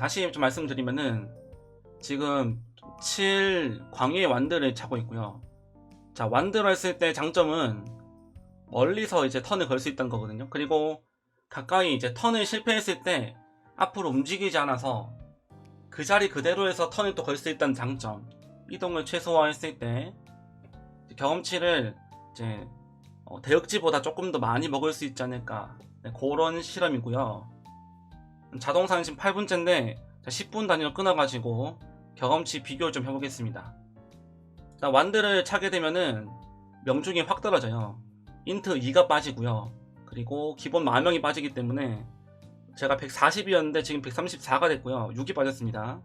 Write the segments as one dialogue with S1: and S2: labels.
S1: 다시 좀 말씀드리면은 지금 7 광의 완드를 차고 있고요. 자, 완드를 했을 때 장점은 멀리서 이제 턴을 걸 수 있다는 거거든요. 그리고 가까이 이제 턴을 실패했을 때 앞으로 움직이지 않아서 그 자리 그대로에서 턴을 또 걸 수 있다는 장점. 이동을 최소화했을 때 경험치를 이제 어, 대역지보다 조금 더 많이 먹을 수 있지 않을까. 네, 그런 실험이고요. 자동 상심 8분째인데 10분 단위로 끊어가지고 경험치 비교를 좀 해보겠습니다. 완드를 차게 되면은 명중이 확 떨어져요. 인트 2가 빠지고요. 그리고 기본 만명이 빠지기 때문에 제가 140이었는데 지금 134가 됐고요. 6이 빠졌습니다.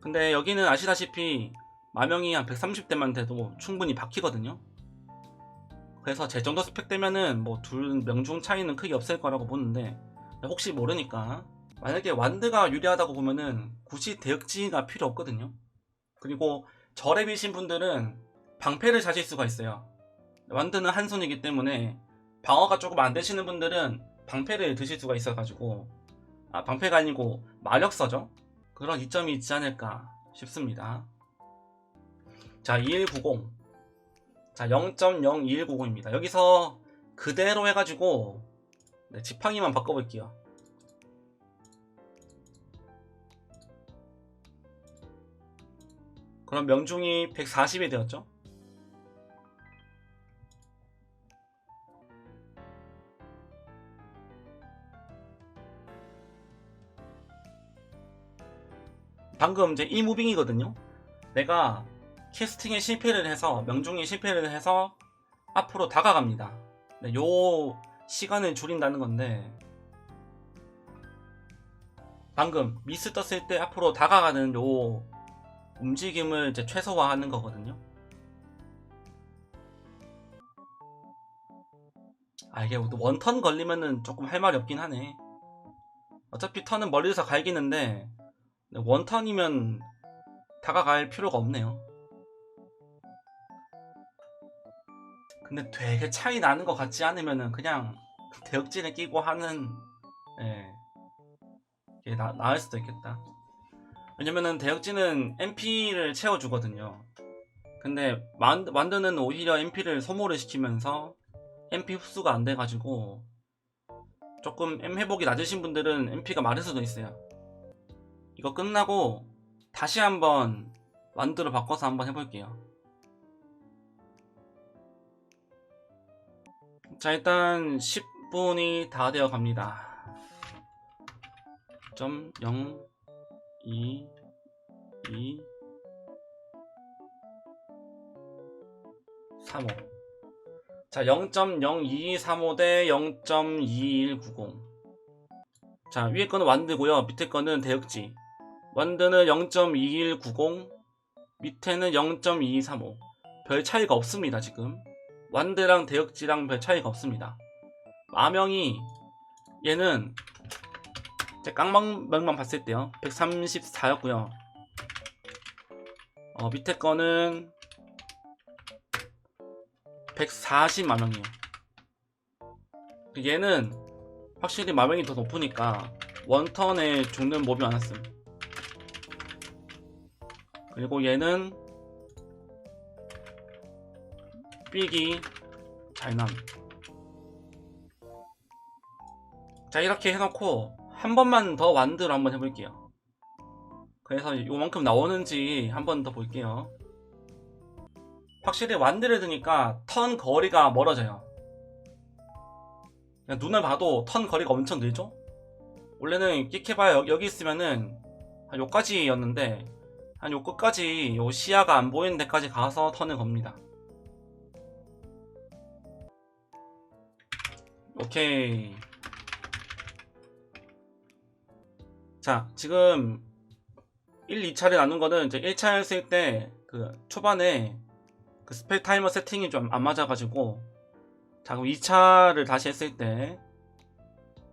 S1: 근데 여기는 아시다시피 마명이 한 130대만 돼도 충분히 박히거든요. 그래서 제 정도 스펙 되면은 뭐 둘 명중 차이는 크게 없을 거라고 보는데 혹시 모르니까 만약에 완드가 유리하다고 보면은 굳이 대역지가 필요 없거든요. 그리고 저랩이신 분들은 방패를 사실 수가 있어요. 완드는 한 손이기 때문에 방어가 조금 안 되시는 분들은 방패를 드실 수가 있어가지고 아 방패가 아니고 마력서죠. 그런 이점이 있지 않을까 싶습니다. 자 2190. 자 0.02190입니다. 여기서 그대로 해가지고 네, 지팡이만 바꿔볼게요. 그럼 명중이 140이 되었죠? 방금 이제 이 무빙이거든요. 내가 캐스팅에 실패를 해서 명중에 실패를 해서 앞으로 다가갑니다. 네, 요 시간을 줄인다는 건데 방금 미스 떴을 때 앞으로 다가가는 요 움직임을 이제 최소화하는 거거든요. 아 이게 또 원턴 걸리면은 조금 할 말이 없긴 하네. 어차피 턴은 멀리서 갈기는데 원턴이면 다가갈 필요가 없네요. 근데 되게 차이 나는 것 같지 않으면은 그냥 대역진에 끼고 하는 예 이게 나, 나을 수도 있겠다. 왜냐면은 대역진은 MP를 채워주거든요. 근데 만, 만드는 오히려 MP를 소모를 시키면서 MP 흡수가 안 돼가지고 조금 M 회복이 낮으신 분들은 MP가 마를 수도 있어요. 이거 끝나고 다시 한번 완드로 바꿔서 한번 해볼게요. 자 일단 10분이 다 되어 갑니다. 점 0, 2, 2, 35. 자 0.0235 대 0.2190. 자 위에 거는 완드고요. 밑에 거는 대역지. 완드는 0.2190, 밑에는 0.2235. 별 차이가 없습니다 지금. 완드랑 대역지랑 별 차이가 없습니다. 마명이 얘는 제 깡망명만 봤을 때요. 134였고요. 어, 밑에 거는 140 마명이에요. 얘는 확실히 마명이 더 높으니까 원턴에 죽는 몹이 많았음. 그리고 얘는 삑이 잘남. 자 이렇게 해놓고 한 번만 더 완드로 한번 해볼게요. 그래서 요만큼 나오는지 한 번 더 볼게요. 확실히 완드를 드니까 턴 거리가 멀어져요. 그냥 눈을 봐도 턴 거리가 엄청 늘죠? 원래는 끽해봐야 여기 있으면은 한 요까지였는데 한 요 끝까지 요 시야가 안 보이는 데까지 가서 턴을 겁니다 오케이. 자, 지금 1, 2차를 나눈 거는 이제 1차 했을 때 그 초반에 그 스펠 타이머 세팅이 좀 안 맞아가지고 자, 그럼 2차를 다시 했을 때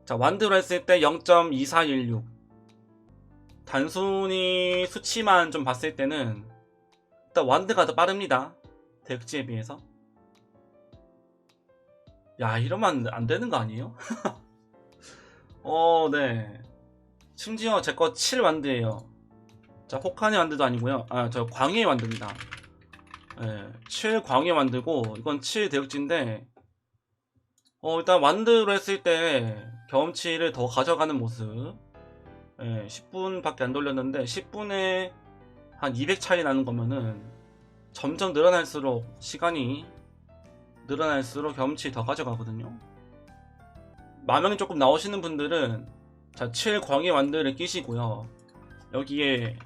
S1: 자, 완드로 했을 때 0.2416 단순히 수치만 좀 봤을 때는 일단 완드가 더 빠릅니다. 대역지에 비해서 야 이러면 안 되는 거 아니에요? 어, 네. 심지어 제 거 7 완드예요. 자, 호칸의 완드도 아니고요. 아, 저 광해의 완드입니다. 예, 7 광해 완드고 이건 7 대역지인데 어, 일단 완드로 했을 때 경험치를 더 가져가는 모습. 예, 10분밖에 안 돌렸는데 10분에 한 200 차이 나는 거면은 점점 늘어날수록 시간이 늘어날수록 경험치 더 가져가거든요. 마명이 조금 나오시는 분들은 자, 7 광해 완드를 끼시고요. 여기에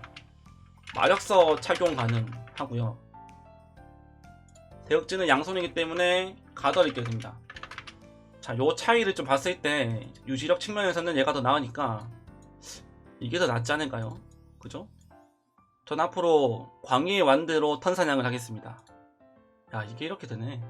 S1: 마력서 착용 가능하고요. 대역지는 양손이기 때문에 가더를 끼게 됩니다. 자, 요 차이를 좀 봤을 때 유지력 측면에서는 얘가 더 나으니까 이게 더 낫지 않을까요? 그죠? 전 앞으로 광해의 완드로 턴 사냥을 하겠습니다. 야, 이게 이렇게 되네.